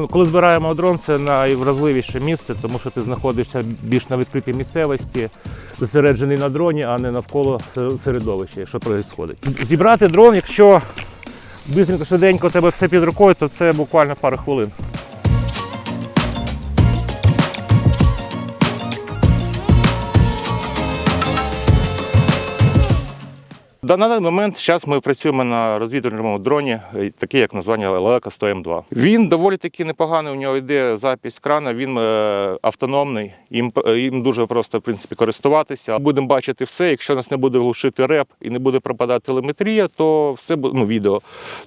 Ну, коли збираємо дрон, це найвразливіше місце, тому що ти знаходишся більш на відкритій місцевості, зосереджений на дроні, а не навколо середовища, що відбувається. Зібрати дрон, якщо бистренько швиденько у тебе все під рукою, то це буквально пару хвилин. На даний момент зараз ми працюємо на розвідувальному дроні, е, такий як названня Лелека 100 М2. Він доволі таки непоганий. У нього йде запись крана, він е, автономний. Їм, е, їм дуже просто в принципі користуватися. Будемо бачити все. Якщо нас не буде глушити реп і не буде пропадати телеметрія, то все ну, відео,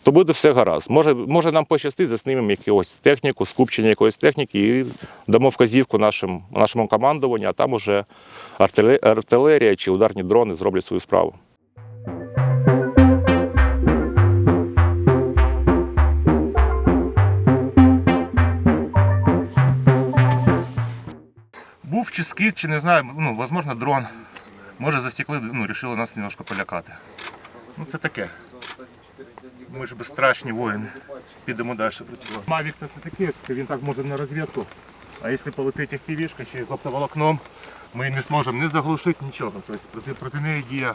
то буде все гаразд. Може, може нам пощастить, заснімемо якусь техніку, скупчення якоїсь техніки і дамо вказівку нашим, нашому командуванню, а там уже артилерія чи ударні дрони зроблять свою справу. Чи скид, чи не знаю, ну, можливо, дрон. Може, засікли, ну, рішили нас немножко полякати. Ну, це таке. Ми ж безстрашні воїни. Підемо далі працювати. Мавік це таке, він так може на розвідку. А якщо полетить FPV-шка чи з оптоволокном, ми не зможемо не заглушити нічого. Тобто проти, проти неї діє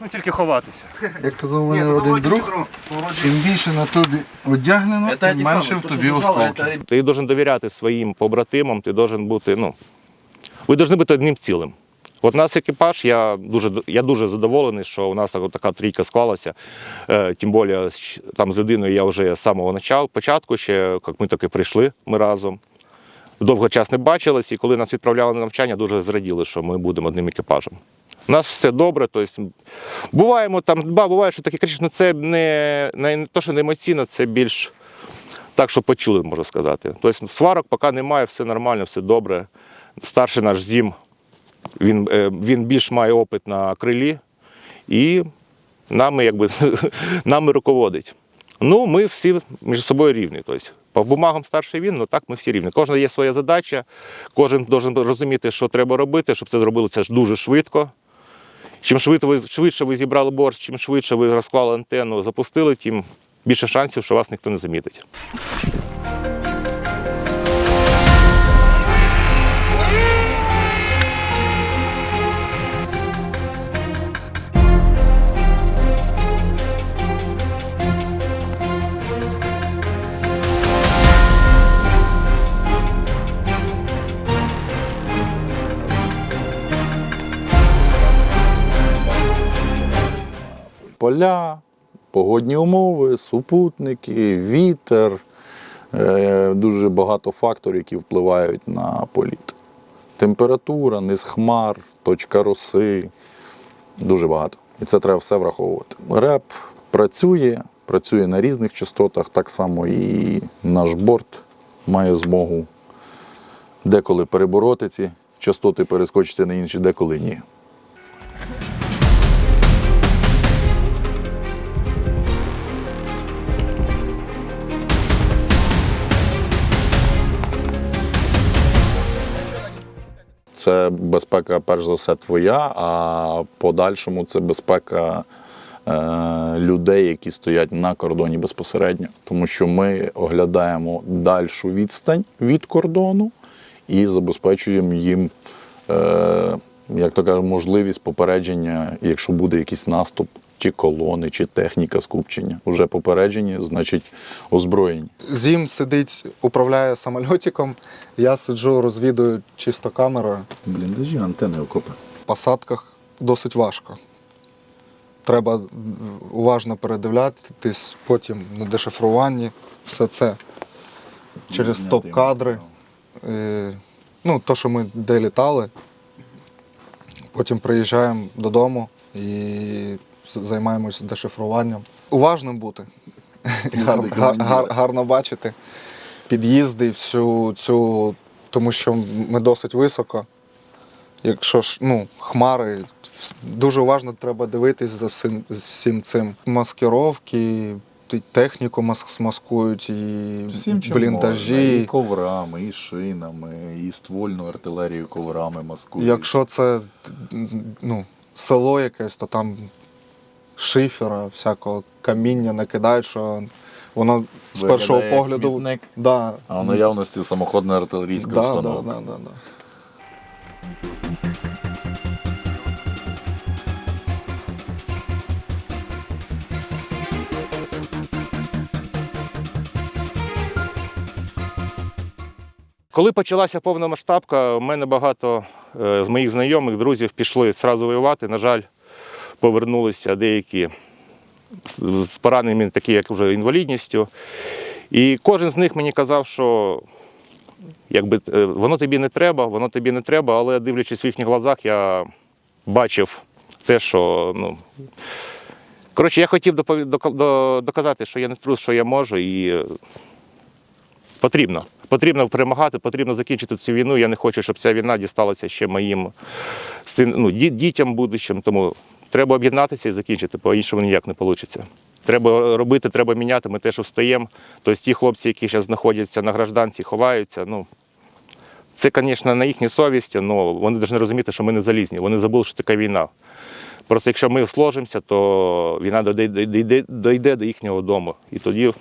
ну, тільки ховатися. Як казав мене один друг, чим більше на тобі одягнено, тим менше в тобі осколків. Ти должен довіряти своїм побратимам, ти должен бути, ну, ви повинні бути одним цілим. От наш екіпаж, я дуже, я дуже задоволений, що у нас так- така трійка склалася. Е, тим більше там з людиною я вже з самого начала, початку, ще як ми таки прийшли ми разом. Довго час не бачились, і коли нас відправляли на навчання, дуже зраділи, що ми будемо одним екіпажем. У нас все добре, тобто буваємо там, ба, буває, що таке кричиш, ну це не, не то, що не емоційно, це більш так, що почули, можна сказати. Тобто сварок поки немає, все нормально, все добре. Старший наш зім, він, е, він більш має опит на крилі і нами, якби, нами руководить. Ну, ми всі між собою рівні. Тобто, по бумагам старший він, ну так ми всі рівні. Кожен є своя задача, кожен має розуміти, що треба робити, щоб це ж дуже швидко. Чим швидше ви, швидше ви зібрали борщ, чим швидше ви розклали антенну, запустили, тим більше шансів, що вас ніхто не замітить. Поля, погодні умови, супутники, вітер. Е, Дуже багато факторів, які впливають на політ. Температура, низ хмар, точка роси. Дуже багато. І це треба все враховувати. Реп працює, працює на різних частотах, так само і наш борт має змогу деколи перебороти ці частоти, перескочити на інші, деколи ні. Це безпека, перш за все, твоя, а подальшому це безпека е, людей, які стоять на кордоні безпосередньо. Тому що ми оглядаємо дальшу відстань від кордону і забезпечуємо їм, е, як то кажуть, можливість попередження, якщо буде якийсь наступ, чи колони, чи техніка скупчення. Уже попереджені, значить озброєні. Зім сидить, управляє самольотиком, я сиджу, розвідую чисто камерою. Бліндажі, антени, окопи. В посадках досить важко. Треба уважно передивлятись, потім на дешифруванні, все це через стоп-кадри. Е, Ну, то, що ми де літали, потім приїжджаємо додому і займаємося дешифруванням. Уважним бути. Гар, гар, гар, гарно бачити під'їзди, всю цю, тому що ми досить високо. Якщо ж ну, хмари, дуже уважно треба дивитись за всім, з всім цим. Маскировки, техніку мас- маскують, і Всім бліндажі. можна, і коврами, і шинами, і ствольну артилерію коврами маскують. Якщо це ну, село якесь, то там шифера, всякого каміння накидають, що Воно з Виглядає першого як погляду. смітник, Да, А в наявності самоходна артилерійська да, да, установка. да, да, да. Коли почалася повномасштабка, у мене багато е, з моїх знайомих, друзів пішли одразу воювати. На жаль, повернулися деякі з- пораненнями, такі як вже інвалідністю. І кожен з них мені казав, що якби, е, воно тобі не треба, воно тобі не треба, але дивлячись в їхніх глазах, я бачив те, що ну, Коротше, я хотів доказати, що я не трус, що я можу, і е, потрібно. Потрібно перемагати, потрібно закінчити цю війну. Я не хочу, щоб ця війна дісталася ще моїм син, ну, дітям будущим. Тому треба об'єднатися і закінчити, по-іншому ніяк не вийде. Треба робити, треба міняти. Ми теж встаємо. Тобто ті хлопці, які зараз знаходяться на гражданці, ховаються. Ну, це, звісно, на їхній совісті, але вони повинні розуміти, що ми не залізні. Вони забули, що така війна. Просто якщо ми сложимося, то війна дойде, дойде, дойде до їхнього дому. І тоді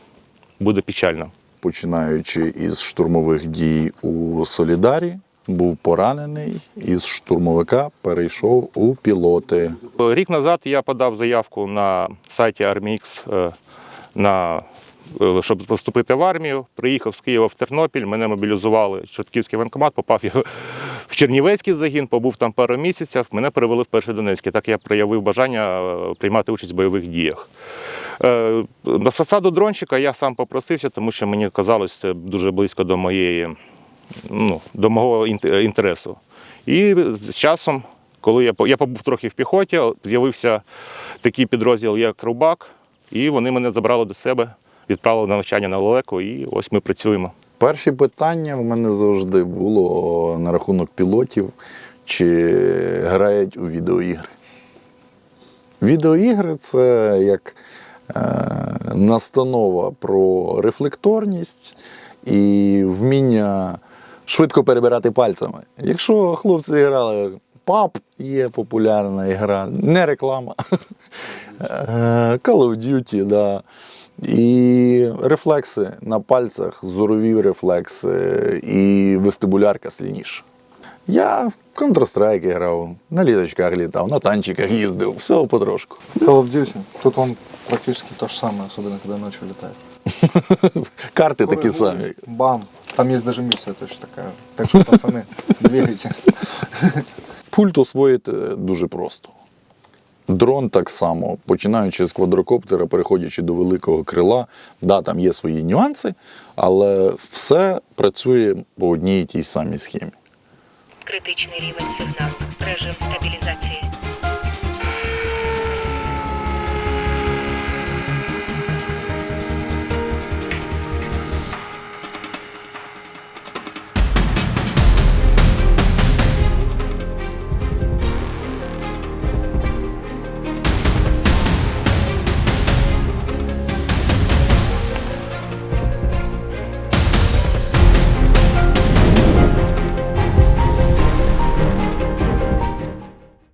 буде печально. Починаючи із штурмових дій у Солідарі, був поранений, із штурмовика перейшов у пілоти. Рік назад я подав заявку на сайті ArmyX, е, на, е, щоб поступити в армію. Приїхав з Києва в Тернопіль, мене мобілізували Чортківський воєнкомат, попав я в Чернівецький загін, побув там пару місяців, мене перевели в перший Донецький. Так я проявив бажання е, приймати участь в бойових діях. На засаду дронщика я сам попросився, тому що мені казалось, це дуже близько до моєї, ну, до мого інтересу. І з часом, коли я, я побув трохи в піхоті, з'явився такий підрозділ, як Рубак, і вони мене забрали до себе, відправили на навчання на лелеку, і ось ми працюємо. Перші питання в мене завжди було на рахунок пілотів, чи грають у відеоігри. Відеоігри це як е, настанова про рефлекторність і вміння швидко перебирати пальцями. Якщо хлопці грали PUBG, є популярна гра, не реклама. Е, Call of Duty, да. І рефлекси на пальцях, зорові рефлекси, і вестибулярка сильніша. Я в Counter-Strike грав, на літочках літав, на танчиках їздив, все потрошку. Call of Duty. Тут он практически то же самое, особенно когда ночью летает. Карти такі самі. Бам. Там есть даже миссия точно такая. Так что, пацаны, двигайте. Пульт освоїти дуже просто. Дрон так само, починаючи з квадрокоптера, переходячи до великого крила, да, там є свої нюанси, але все працює по одній і тій самій схемі. Критичний рівень сигналу. Режим стабілізації.